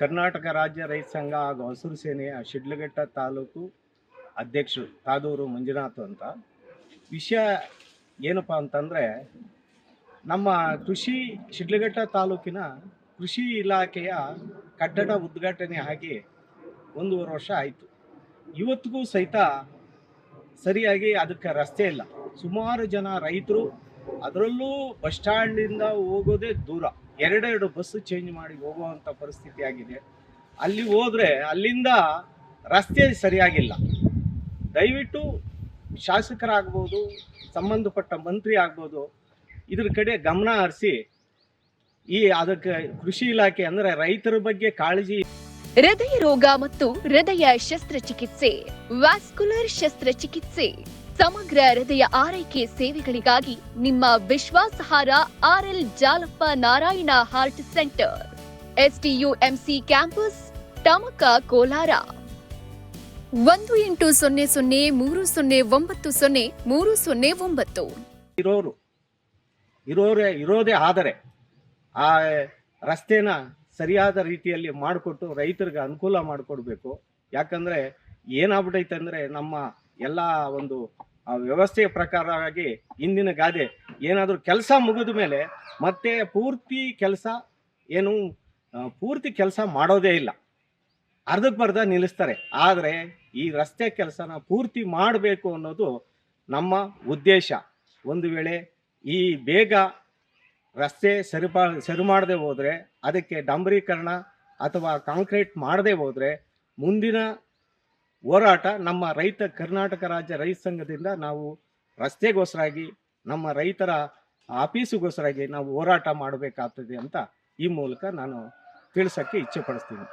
ಕರ್ನಾಟಕ ರಾಜ್ಯ ರೈತ ಸಂಘ ಹಾಗೂ ಹಸಿರು ಸೇನೆಯ ಶಿಡ್ಲಘಟ್ಟ ತಾಲೂಕು ಅಧ್ಯಕ್ಷರು ತಾದೂರು ಮಂಜುನಾಥ್ ಅಂತ. ವಿಷಯ ಏನಪ್ಪ ಅಂತಂದರೆ, ನಮ್ಮ ಕೃಷಿ ಶಿಡ್ಲಘಟ್ಟ ತಾಲೂಕಿನ ಕೃಷಿ ಇಲಾಖೆಯ ಕಟ್ಟಡ ಉದ್ಘಾಟನೆ ಆಗಿ ಒಂದೂವರೆ ವರ್ಷ ಆಯಿತು. ಇವತ್ತಿಗೂ ಸಹಿತ ಸರಿಯಾಗಿ ಅದಕ್ಕೆ ರಸ್ತೆ ಇಲ್ಲ. ಸುಮಾರು ಜನ ರೈತರು ಅದರಲ್ಲೂ ಬಸ್ ಸ್ಟ್ಯಾಂಡಿಂದ ಹೋಗೋದೇ ದೂರ. ಎರಡೆರಡು ಬಸ್ಸು ಚೇಂಜ್ ಮಾಡಿ ಹೋಗುವಂಥ ಪರಿಸ್ಥಿತಿ ಆಗಿದೆ. ಅಲ್ಲಿ ಹೋದರೆ ಅಲ್ಲಿಂದ ರಸ್ತೆ ಸರಿಯಾಗಿಲ್ಲ. ದಯವಿಟ್ಟು ಶಾಸಕರಾಗ್ಬೋದು, ಸಂಬಂಧಪಟ್ಟ ಮಂತ್ರಿ ಆಗ್ಬೋದು, ಇದ್ರ ಕಡೆ ಗಮನ ಹರಿಸಿ. ಈ ಅದಕ್ಕೆ ಕೃಷಿ ಇಲಾಖೆ ಅಂದರೆ ರೈತರ ಬಗ್ಗೆ ಕಾಳಜಿ. ಹೃದಯ ರೋಗ ಮತ್ತು ಹೃದಯ ಶಸ್ತ್ರಚಿಕಿತ್ಸೆ ವ್ಯಾಸ್ಕುಲರ್ ಶಸ್ತ್ರಚಿಕಿತ್ಸೆ. ಸಮಗ್ರ ಹೃದಯ ಆರೈಕೆ ಸೇವೆಗಳಿಗಾಗಿ ನಿಮ್ಮ ವಿಶ್ವಾಸಹಾರ RL Jalappa Narayana heart centre. STUMC campus Tamaka Kolar. ಒಂದು ಎಂಟು ಸೊನ್ನೆ ಸೊನ್ನೆ ಮೂರು ಸೊನ್ನೆ ಒಂಬತ್ತು ಸೊನ್ನೆ ಮೂರು ಸೊನ್ನೆ ಒಂಬತ್ತು. ಇರೋರು, ಇರೋರೇ, ಇರೋದೇ ಆದರೆ ಆ ರಸ್ತೆನ ಸರಿಯಾದ ರೀತಿಯಲ್ಲಿ ಮಾಡಿಕೊಟ್ಟು ರೈತರಿಗೆ ಅನುಕೂಲ ಮಾಡಿಕೊಡ್ಬೇಕು. ಯಾಕಂದರೆ ಏನಾಗ್ಬಿಟ್ಟೈತೆ ಅಂದರೆ ನಮ್ಮ ಎಲ್ಲ ಒಂದು ಆ ವ್ಯವಸ್ಥೆಯ ಪ್ರಕಾರವಾಗಿ ಇಂದಿನ ಗಾದೆ ಏನಾದರೂ ಕೆಲಸ ಮುಗಿದ ಮೇಲೆ ಮತ್ತೆ ಪೂರ್ತಿ ಕೆಲಸ ಏನು ಪೂರ್ತಿ ಕೆಲಸ ಮಾಡೋದೇ ಇಲ್ಲ. ಅರ್ಧಕ್ಕೆ ಬರ್ಧ ನಿಲ್ಲಿಸ್ತಾರೆ. ಆದರೆ ಈ ರಸ್ತೆ ಕೆಲಸನ ಪೂರ್ತಿ ಮಾಡಬೇಕು ಅನ್ನೋದು ನಮ್ಮ ಉದ್ದೇಶ. ಒಂದು ವೇಳೆ ಈ ಬೇಗ ರಸ್ತೆ ಸರಿಪಾ ಸರಿ ಮಾಡದೆ ಹೋದರೆ, ಅದಕ್ಕೆ ಡಾಂಬರೀಕರಣ ಅಥವಾ ಕಾಂಕ್ರೀಟ್ ಮಾಡದೆ ಹೋದರೆ, ಮುಂದಿನ ಹೋರಾಟ ನಮ್ಮ ರೈತ ಕರ್ನಾಟಕ ರಾಜ್ಯ ರೈತ ಸಂಘದಿಂದ ನಾವು ರಸ್ತೆಗೋಸ್ಕರಾಗಿ, ನಮ್ಮ ರೈತರ ಆಫೀಸಿಗೋಸ್ಕರಾಗಿ ನಾವು ಹೋರಾಟ ಮಾಡಬೇಕಾಗ್ತದೆ ಅಂತ ಈ ಮೂಲಕ ನಾನು ತಿಳಿಸೋಕ್ಕೆ ಇಚ್ಛೆ ಪಡಿಸ್ತೀನಿ